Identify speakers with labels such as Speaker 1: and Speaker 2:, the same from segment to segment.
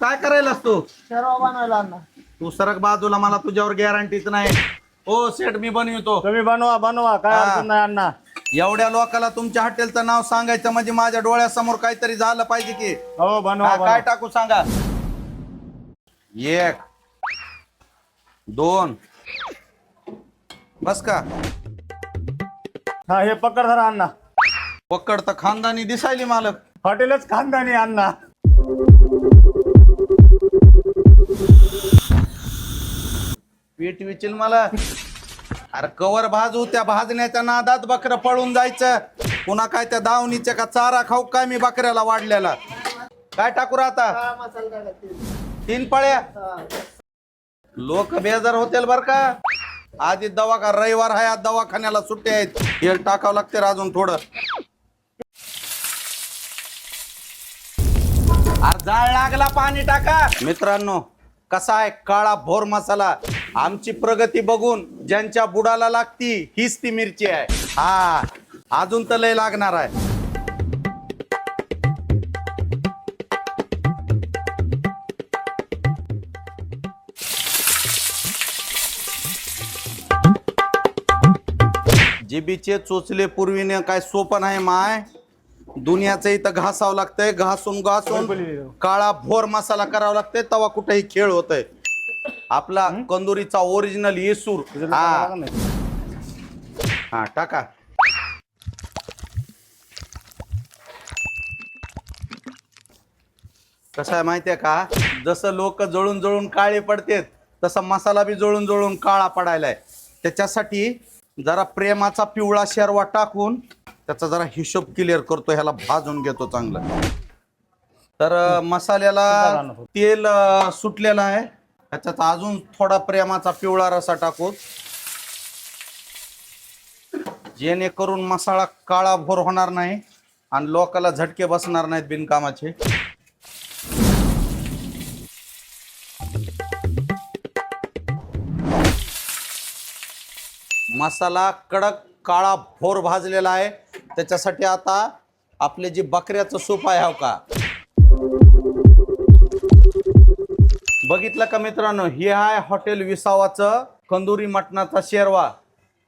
Speaker 1: काय करायलास तू?
Speaker 2: शेरवा बनवायला
Speaker 1: तू सरक बाजूला मला तुझ्यावर गॅरंटीच नाही. हो सेट मी बनवितो.
Speaker 2: तुम्ही बनवा बनवा काय
Speaker 1: हा.
Speaker 2: अडचण नाही अण्णा
Speaker 1: एवढ्या लोकाला तुमच्या हॉटेलचं नाव सांगायचं म्हणजे माझ्या डोळ्यासमोर काहीतरी झालं पाहिजे की?
Speaker 2: हो बनवा
Speaker 1: हा,
Speaker 2: बनवा.
Speaker 1: काय टाकू सांगा? एक दोन. बस का?
Speaker 2: हा हे पकड धरा अण्णा
Speaker 1: पकड तर खानदानी दिसायली मालक.
Speaker 2: हॉटेलच खानदानी अण्णा
Speaker 1: पीठ विचिल मला. अरे कवर भाजू त्या भाजण्याच्या नादात बकरं पळून जायचं. पुन्हा काय त्या दावणीच्या का चारा खाऊ काय मी बकऱ्याला वाढलेला? काय टाकू आता तीन पळ्या. लोक बेजार होतील बर का? आधी दवाखा रविवार आहे आज दवाखान्याला सुट्टे आहेत. हे टाकावं लागते अजून थोडं. अरे जाळ लागला पाणी टाका. मित्रांनो कसा आहे काळा भोर मसाला? आमची प्रगती बघून ज्यांच्या बुडाला लागती हीच ती मिरची आहे. हा अजून तर लय लागणार आहे. जिबीचे चोचले पूर्वीने काय सोपं नाही माय. दुनियाचं इथं घासावं लागतंय घासून घासून काळा भोर मसाला करावा लागतंय तेव्हा कुठेही खेळ होतय. आपला कंदुरीचा ओरिजिनल येसूर. हा. हा टाका. कसं आहे माहितीये का? जसं लोक जळून जळून काळे पडतेत तसा मसाला बी जळून जळून काळा पडायलाय. त्याच्यासाठी जरा प्रेमाचा पिवळा शेरवा टाकून त्याचा जरा हिशोब क्लिअर करतो ह्याला भाजून घेतो चांगलं. तर मसाल्याला तेल सुटलेलं आहे. ह्याच्यात अजून थोडा प्रेमाचा पिवळा रसा टाकू. जेणेकरून मसाला काळा भोर होणार नाही आणि लोकाला झटके बसणार नाहीत बिनकामाचे. मसाला कडक काळा भोर भाजलेला आहे. त्याच्यासाठी आता आपले जे बकऱ्याचं सूप आहे हो का? बघितलं का मित्रांनो? हे आहे हॉटेल विसावाचं कंदुरी मटणाचा शेरवा.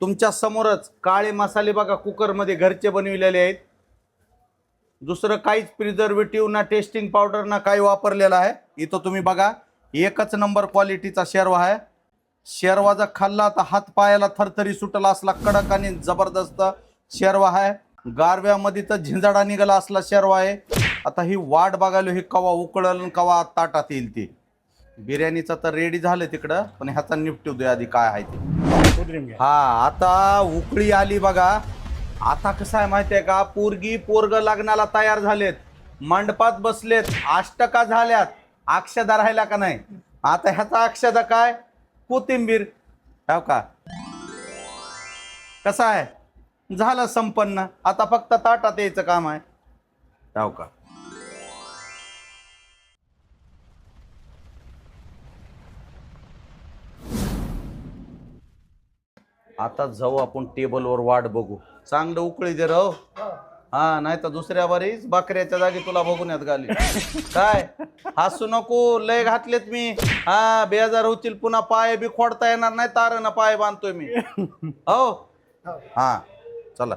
Speaker 1: तुमच्या समोरच काळे मसाले बघा कुकरमध्ये घरचे बनविलेले आहेत. दुसरं काहीच प्रिझर्वेटिव्ह ना टेस्टिंग पावडर ना काही वापरलेलं आहे. इथं तुम्ही बघा एकच नंबर क्वालिटीचा शेरवा आहे. शेरवा जर खाल्ला तर हात पायाला थरथरी सुटला असला कडक आणि जबरदस्त शेरवा आहे. गारव्यामध्ये तर झिंजाडा निघाला असला शेरवा आहे. आता ही वाट बघायला ही कवा उकळल कवा ताटात येईल ती. बिर्याणीचं तर रेडी झालं तिकडं पण ह्याचा निपटू दे आधी काय आहे ते.
Speaker 2: उतरून घ्या.
Speaker 1: हा आता उकळी आली बघा. आता कसं आहे माहितीये का? पोरगी पोरग लग्नाला तयार झालेत. मंडपात बसलेत. अष्टका झाल्यात. अक्षदा राहिला का नाही? आता ह्याचा अक्षदा काय? कोथिंबीर. हो का? कसं आहे? झालं संपन्न. आता फक्त ताटात यायचं काम आहे. हो का? आता जाऊ आपण टेबलवर वाट बघू. चांगलं उकळी दे राव. हा नाही तर दुसऱ्या बारीच बकऱ्याच्या जागी तुला बघून येत घाली काय? हसू नको लय घातलेत मी. हा बेजार होतील पुन्हा पाय बी खोडता येणार नाही तारण पाय बांधतोय मी. हो? हा चला!